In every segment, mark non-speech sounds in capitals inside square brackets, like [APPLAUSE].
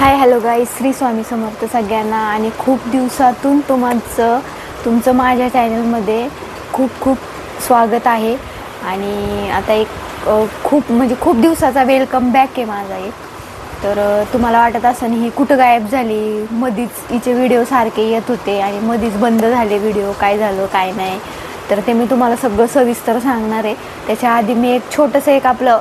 Hi hello गाई श्री स्वामी समर्थ सगळ्यांना आणि खूप दिवसातून तुमचं तुमचं माझ्या चॅनलमध्ये खूप खूप स्वागत आहे. आणि आता एक खूप म्हणजे खूप दिवसाचा वेलकम बॅक आहे माझा एक. तर तुम्हाला वाटत असं ही कुठं गायब झाली? मधीच हिचे व्हिडिओ सारखे येत होते आणि मधीच बंद झाले व्हिडिओ काय झालं काय नाही? तर ते मी तुम्हाला सगळं सविस्तर सांगणार आहे. त्याच्या आधी मी एक छोटंसं एक आपलं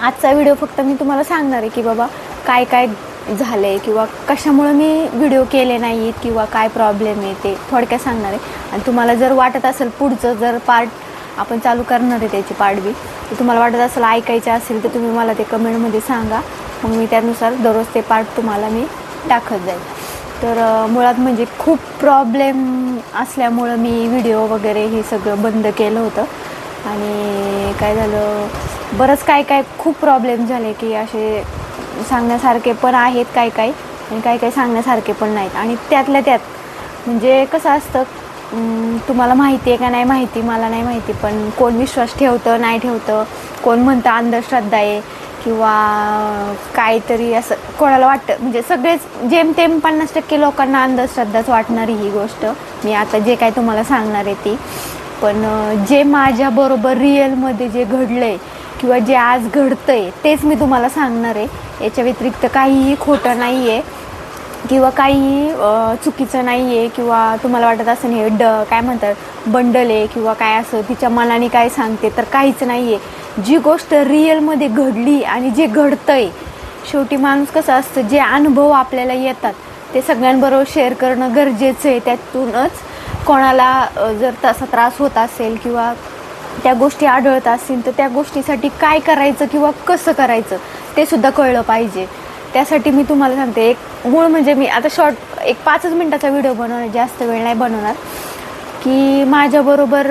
आजचा व्हिडिओ फक्त मी तुम्हाला सांगणार आहे की बाबा काय काय झालं आहे किंवा कशामुळं मी व्हिडिओ केले नाहीत किंवा काय प्रॉब्लेम आहे ते थोडक्यात सांगणार आहे. आणि तुम्हाला जर वाटत असेल पुढचं जर पार्ट आपण चालू करणार आहे त्याची पार्ट बी तर तुम्हाला वाटत असेल ऐकायचं असेल तर तुम्ही मला ते कमेंटमध्ये सांगा. मग मी त्यानुसार दररोज ते पार्ट तुम्हाला मी टाकत जाईल. तर मुळात म्हणजे खूप प्रॉब्लेम असल्यामुळं मी व्हिडिओ वगैरे हे सगळं बंद केलं होतं. आणि काय झालं बरंच काय काय खूप प्रॉब्लेम झाले की असे सांगण्यासारखे पण आहेत काय काय आणि काही काही सांगण्यासारखे पण नाहीत. आणि त्यातल्या त्यात म्हणजे कसं असतं तुम्हाला माहिती आहे का नाही माहिती मला नाही माहिती पण कोण विश्वास ठेवतं नाही ठेवतं कोण म्हणतं अंधश्रद्धा आहे किंवा काहीतरी असं कोणाला वाटतं म्हणजे सगळेच जेमतेम पन्नास टक्के लोकांना अंधश्रद्धाच वाटणारी ही गोष्ट. मी आता जे काय तुम्हाला सांगणार आहे ती. पण जे माझ्याबरोबर रिअलमध्ये जे घडलं आहे किंवा जे आज घडतंय तेच मी तुम्हाला सांगणार आहे. याच्या व्यतिरिक्त काहीही खोटं नाही आहे किंवा काहीही चुकीचं नाही आहे किंवा तुम्हाला वाटत असेल हे ड काय म्हणतात बंडल आहे किंवा काय असं तिच्या मनाने काय सांगते तर काहीच नाही आहे जी गोष्ट रिअलमध्ये घडली आणि जे आहे शेवटी माणूस कसं असतं जे अनुभव आपल्याला येतात ते सगळ्यांबरोबर शेअर करणं गरजेचं आहे. त्यातूनच कोणाला जर तसा त्रास होत असेल किंवा त्या गोष्टी आढळत असतील तर त्या गोष्टीसाठी काय करायचं किंवा कसं करायचं ते सुद्धा कळलं पाहिजे. त्यासाठी मी तुम्हाला सांगते एक मूळ म्हणजे मी आता शॉर्ट एक पाचच मिनटाचा व्हिडिओ बनवणार जास्त वेळ नाही बनवणार. की माझ्याबरोबर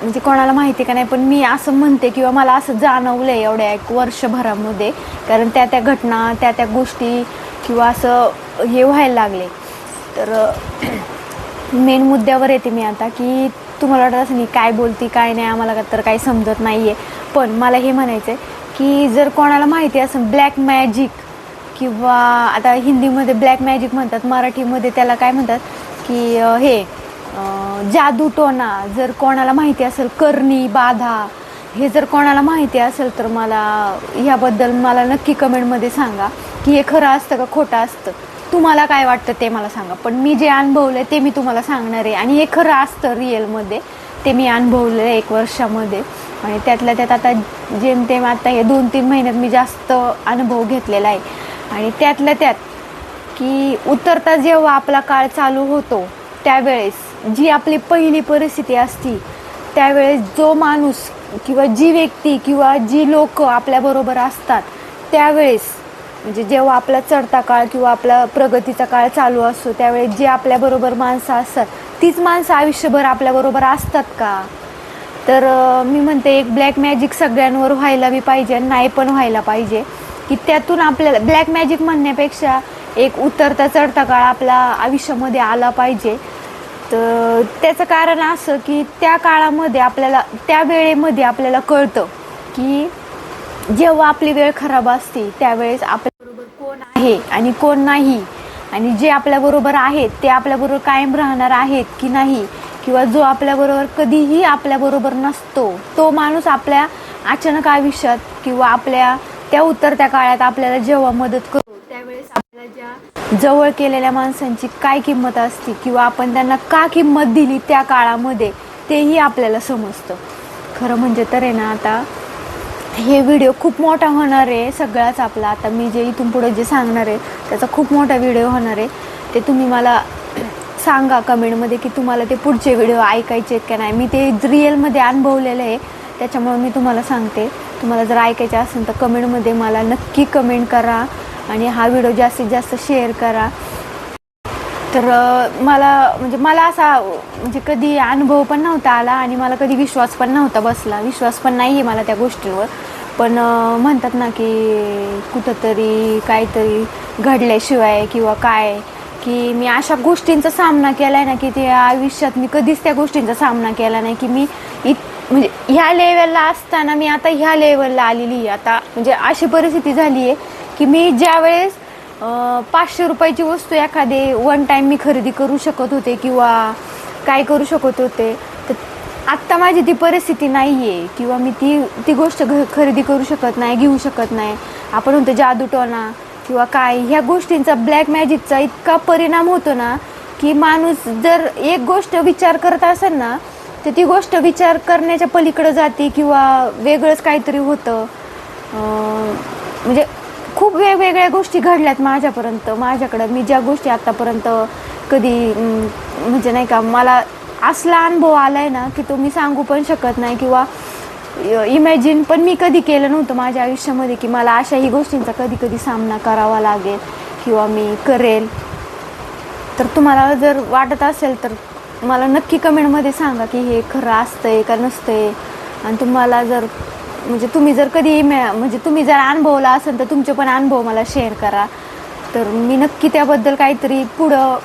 म्हणजे कोणाला माहिती का नाही पण मी असं म्हणते किंवा मला असं जाणवलं आहे एवढ्या एक वर्षभरामध्ये कारण त्या त्या घटना त्या त्या गोष्टी किंवा असं हे व्हायला लागले. तर [CLEARS THROAT] मेन मुद्द्यावर येते मी आता की तुम्हाला वाटत असं नाही काय बोलती काय नाही आम्हाला तर काही समजत नाही आहे पण मला हे म्हणायचं आहे की जर कोणाला माहिती असेल ब्लॅक मॅजिक किंवा आता हिंदीमध्ये ब्लॅक मॅजिक म्हणतात मराठीमध्ये त्याला काय म्हणतात की हे जादू जादूटोना जर कोणाला माहिती असेल करणी बाधा हे जर कोणाला माहिती असेल तर मला ह्याबद्दल मला नक्की कमेंटमध्ये सांगा की हे खरं असतं का खोटं असतं. तुम्हाला काय वाटतं ते मला सांगा. पण मी जे अनुभवलं ते मी तुम्हाला सांगणार आहे. आणि हे खरं असतं रिअलमध्ये. ते मी अनुभवलं आहे एक वर्षामध्ये. आणि त्यातल्या त्यात आता जेमतेम आता हे दोन तीन महिन्यात मी जास्त अनुभव घेतलेला आहे. आणि त्यातल्या त्यात की उतरता जेव्हा आपला काळ चालू होतो त्यावेळेस जी आपली पहिली परिस्थिती असती त्यावेळेस जो माणूस किंवा जी व्यक्ती किंवा जी लोक आपल्याबरोबर असतात त्यावेळेस म्हणजे जेव्हा आपला चढता काळ किंवा आपला प्रगतीचा काळ चालू असतो त्यावेळेस जे आपल्याबरोबर माणसं असतात तीच माणसं आयुष्यभर आपल्याबरोबर असतात का? तर मी म्हणते एक ब्लॅक मॅजिक सगळ्यांवर व्हायला बी पाहिजे आणि नाही पण व्हायला पाहिजे. की त्यातून आपल्याला ब्लॅक मॅजिक म्हणण्यापेक्षा एक उतरता चढता काळ आपल्या आयुष्यामध्ये आला पाहिजे. तर त्याचं कारण असं की त्या काळामध्ये आपल्याला त्या वेळेमध्ये आपल्याला कळतं की जेव्हा आपली वेळ खराब असते त्यावेळेस आपल्याबरोबर कोण आहे आणि कोण नाही? आणि जे आपल्याबरोबर आहेत ते आपल्याबरोबर कायम राहणार आहेत की नाही? किंवा जो आपल्याबरोबर कधीही आपल्याबरोबर नसतो तो माणूस आपल्या अचानक आयुष्यात किंवा आपल्या त्या उतरत्या काळात आपल्याला जेव्हा मदत करतो त्यावेळेस आपल्याला ज्या जवळ केलेल्या माणसांची काय किंमत असते किंवा आपण त्यांना का किंमत दिली त्या काळामध्ये तेही आपल्याला समजतं. खरं म्हणजे तर आहे ना आता हे व्हिडिओ खूप मोठा होणार आहे सगळाच आपला. आता मी जे इथून पुढे जे सांगणार आहे त्याचा खूप मोठा व्हिडिओ होणार आहे. ते तुम्ही मला सांगा कमेंटमध्ये की तुम्हाला ते पुढचे व्हिडिओ ऐकायचे आहेत का नाही. मी ते रिअलमध्ये अनुभवलेलं आहे त्याच्यामुळे मी तुम्हाला सांगते. तुम्हाला जर ऐकायचे असेल तर कमेंटमध्ये मला नक्की कमेंट करा आणि हा व्हिडिओ जास्तीत जास्त शेअर करा. तर मला म्हणजे मला असा म्हणजे कधी अनुभव पण नव्हता आला आणि मला कधी विश्वास पण नव्हता बसला. विश्वास पण नाही आहे मला त्या गोष्टींवर. पण म्हणतात ना की कुठंतरी काहीतरी घडल्याशिवाय किंवा काय की मी अशा गोष्टींचा सामना केला आहे ना की ते आयुष्यात मी कधीच त्या गोष्टींचा सामना केला नाही की मी इत म्हणजे ह्या लेवलला असताना मी आता ह्या लेवलला आलेली आहे आता म्हणजे अशी परिस्थिती झाली आहे की मी ज्या वेळेस पाचशे रुपयाची वस्तू एखादी वन टाईम मी खरेदी करू शकत होते किंवा काय करू शकत होते. तर आत्ता माझी ती परिस्थिती नाही आहे किंवा मी ती ती गोष्ट घ खरेदी करू शकत नाही घेऊ शकत नाही. आपण म्हणतो जादूटोना किंवा काय ह्या गोष्टींचा ब्लॅक मॅजिकचा इतका परिणाम होतो ना की माणूस जर एक गोष्ट विचार करत असेल ना तर ती गोष्ट विचार करण्याच्या पलीकडे जाते किंवा वेगळंच काहीतरी होतं. म्हणजे खूप वेगवेगळ्या गोष्टी घडल्यात माझ्यापर्यंत माझ्याकडं. मी ज्या गोष्टी आत्तापर्यंत कधी म्हणजे नाही का मला असला अनुभव आलाय ना की तो मी सांगू पण शकत नाही किंवा इमॅजिन पण मी कधी केलं नव्हतं माझ्या आयुष्यामध्ये की मला अशाही गोष्टींचा कधी कधी सामना करावा लागेल किंवा मी करेल. तर तुम्हाला जर वाटत असेल तर मला नक्की कमेंटमध्ये सांगा की हे खरं असतंय का नसतंय. आणि तुम्हाला जर म्हणजे तुम्ही जर कधी इमॅ म्हणजे तुम्ही जर अनुभवला असेल तर तुमचे पण अनुभव मला शेअर करा. तर मी नक्की त्याबद्दल काहीतरी पुढं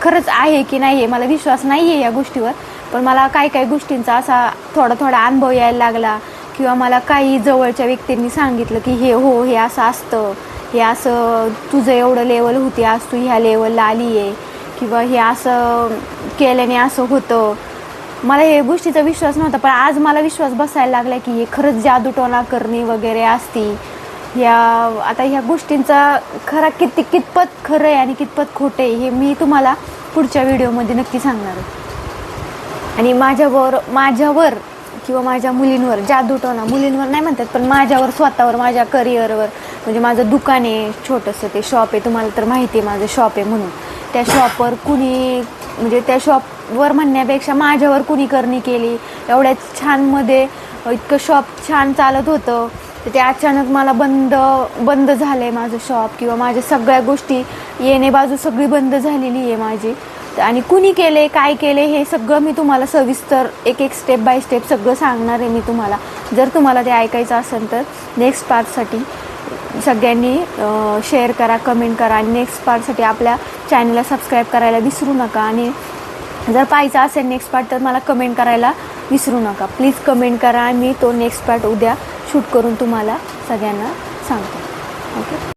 खरंच आहे की नाही आहे मला विश्वास नाही आहे या गोष्टीवर पण मला काही काही गोष्टींचा असा थोडा थोडा अनुभव यायला लागला किंवा मला काही जवळच्या व्यक्तींनी सांगितलं की हे हो हे असं असतं हे असं तुझं एवढं लेवल होती आज तू ह्या लेवलला आली आहे किंवा हे असं केल्याने असं होतं. मला हे गोष्टीचा विश्वास नव्हता पण आज मला विश्वास बसायला लागला की हे खरंच जादूटोना करणे वगैरे असती. या आता ह्या गोष्टींचा खरा किती कितपत खरं आहे आणि कितपत खोटं आहे हे मी तुम्हाला पुढच्या व्हिडिओमध्ये नक्की सांगणार आहे. आणि माझ्यावर माझ्यावर किंवा माझ्या मुलींवर जादूटोना मुलींवर नाही म्हणतात पण माझ्यावर स्वतःवर माझ्या करिअरवर म्हणजे माझं दुकान आहे छोटंसं ते शॉप आहे तुम्हाला तर माहिती आहे माझं शॉप आहे म्हणून. त्या शॉपवर कुणी म्हणजे त्या शॉपवर म्हणण्यापेक्षा माझ्यावर कुणी करणी केली? एवढ्या छानमध्ये इतकं शॉप छान चालत होतं. तर ते अचानक मला बंद बंद झालं आहे माझं शॉप किंवा माझ्या सगळ्या गोष्टी येणे बाजू सगळी बंद झालेली आहे माझी. आणि कुणी केले काय केले हे सगळं मी तुम्हाला सविस्तर एक एक स्टेप बाय स्टेप सगळं सांगणार आहे मी तुम्हाला. जर तुम्हाला ते ऐकायचं असेल तर नेक्स्ट पार्टसाठी सगळ्यांनी शेअर करा कमेंट करा आणि नेक्स्ट पार्टसाठी आपल्या चॅनलला सबस्क्राईब करायला विसरू नका. आणि जर पाहायचं असेल नेक्स्ट पार्ट तर मला कमेंट करायला विसरू नका. प्लीज कमेंट करा आणि मी तो नेक्स्ट पार्ट उद्या शूट करून तुम्हाला सगळ्यांना सांगतो. ओके